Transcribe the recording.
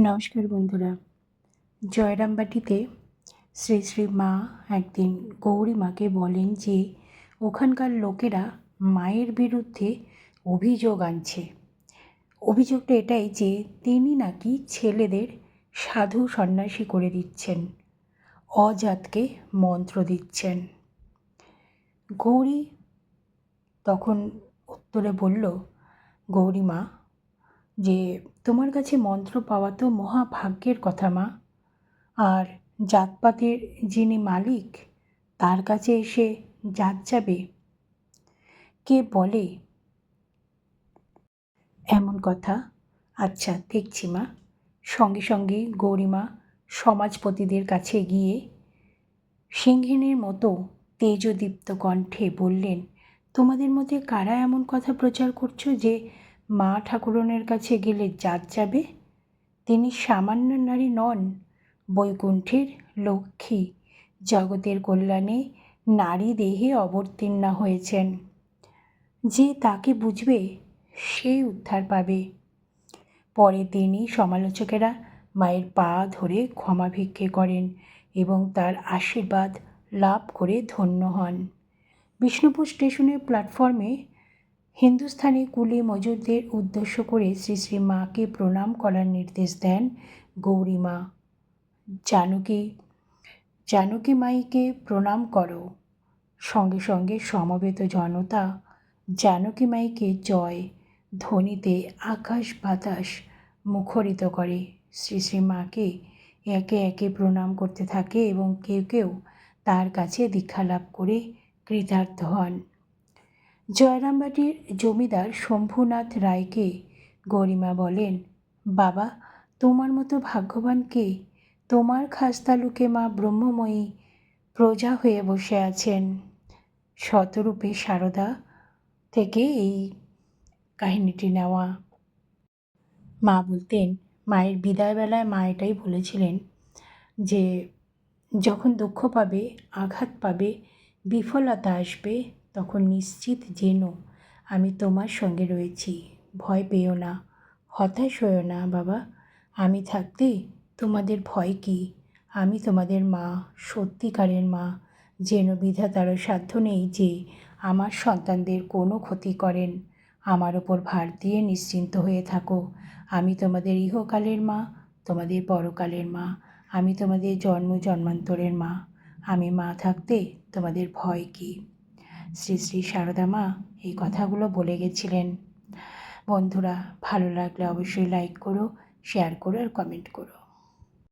নমস্কার বন্ধুরা। জয়রামবাটিতে শ্রী শ্রী মা একদিন গৌরী মাকে বলেন যে, ওখানকার লোকেরা মায়ের বিরুদ্ধে অভিযোগ আনছে। অভিযোগটা এটাই যে, তিনি নাকি ছেলেদের সাধু সন্ন্যাসী করে দিচ্ছেন, অজাতকে মন্ত্র দিচ্ছেন। গৌরী তখন উত্তরে বলল, গৌরী মা যে তোমার কাছে মন্ত্র পাওয়া তো মহাভাগ্যের কথা, মা। আর জাতপাতের যিনি মালিক, তার কাছে এসে জাত যাবে। কে বলে? এমন কথা। আচ্ছা দেখছি, মা। সঙ্গে সঙ্গে গৌরীমা সমাজপতিদের কাছে গিয়ে সিংহিনীর মতো তেজদীপ্ত কণ্ঠে বললেন, তোমাদের মধ্যে কারা এমন কথা প্রচার করছ যে মা ঠাকুরনের কাছে গেলে জাত যাবে? তিনি সামান্য নারী নন, বৈকুণ্ঠের লক্ষ্মী। জগতের কল্যাণে নারী দেহে অবতীর্ণা হয়েছেন। যে তাকে বুঝবে সেই উদ্ধার পাবে। পরে তিনি সমালোচকেরা মায়ের পা ধরে ক্ষমা ভিক্ষে করেন এবং তার আশীর্বাদ লাভ করে ধন্য হন। বিষ্ণুপুর স্টেশনের প্ল্যাটফর্মে হিন্দুস্থানি কুলি মজুরদের উদ্দেশ্য করে শ্রী শ্রী মাকে প্রণাম করার নির্দেশ দেন গৌরী মা। জানকী জানকী মাইকে প্রণাম করো। সঙ্গে সঙ্গে সমবেত জনতা জানকী মাইকে জয়, ধ্বনিতে আকাশ বাতাস মুখরিত করে। শ্রী শ্রী মাকে একে একে প্রণাম করতে থাকে এবং কেউ কেউ তার কাছে দীক্ষা লাভ করে কৃতার্থ হন। জয়রামবাটির জমিদার শম্ভুনাথ রায়কে গরিমা বলেন, বাবা, তোমার মতো ভাগ্যবান কে? তোমার খাস্তালুকে মা ব্রহ্মময়ী প্রজা হয়ে বসে আছেন। শতরূপে সারদা থেকে এই কাহিনীটি নেওয়া। মা বলতেন, মায়ের বিদায়বেলায় মা এটাই বলেছিলেন যে, যখন দুঃখ পাবে, আঘাত পাবে, বিফলতা আসবে তখন নিশ্চিত যেন আমি তোমার সঙ্গে রয়েছি। ভয় পেও না, হতাশ হয়েও না, বাবা। আমি থাকতে তোমাদের ভয় কী? আমি তোমাদের মা, সত্যিকারের মা। যেন বিধাতারও সাধ্য নেই যে আমার সন্তানদের কোনো ক্ষতি করেন। আমার ওপর ভার দিয়ে নিশ্চিন্ত হয়ে থাকো। আমি তোমাদের ইহকালের মা, তোমাদের পরকালের মা। আমি তোমাদের জন্ম জন্মান্তরের মা। আমি মা থাকতে তোমাদের ভয় কী? শ্রী শ্রী সারদা মা এই কথাগুলো বলে গেছিলেন। বন্ধুরা, ভালো লাগলে অবশ্যই লাইক করো শেয়ার করো আর কমেন্ট করো।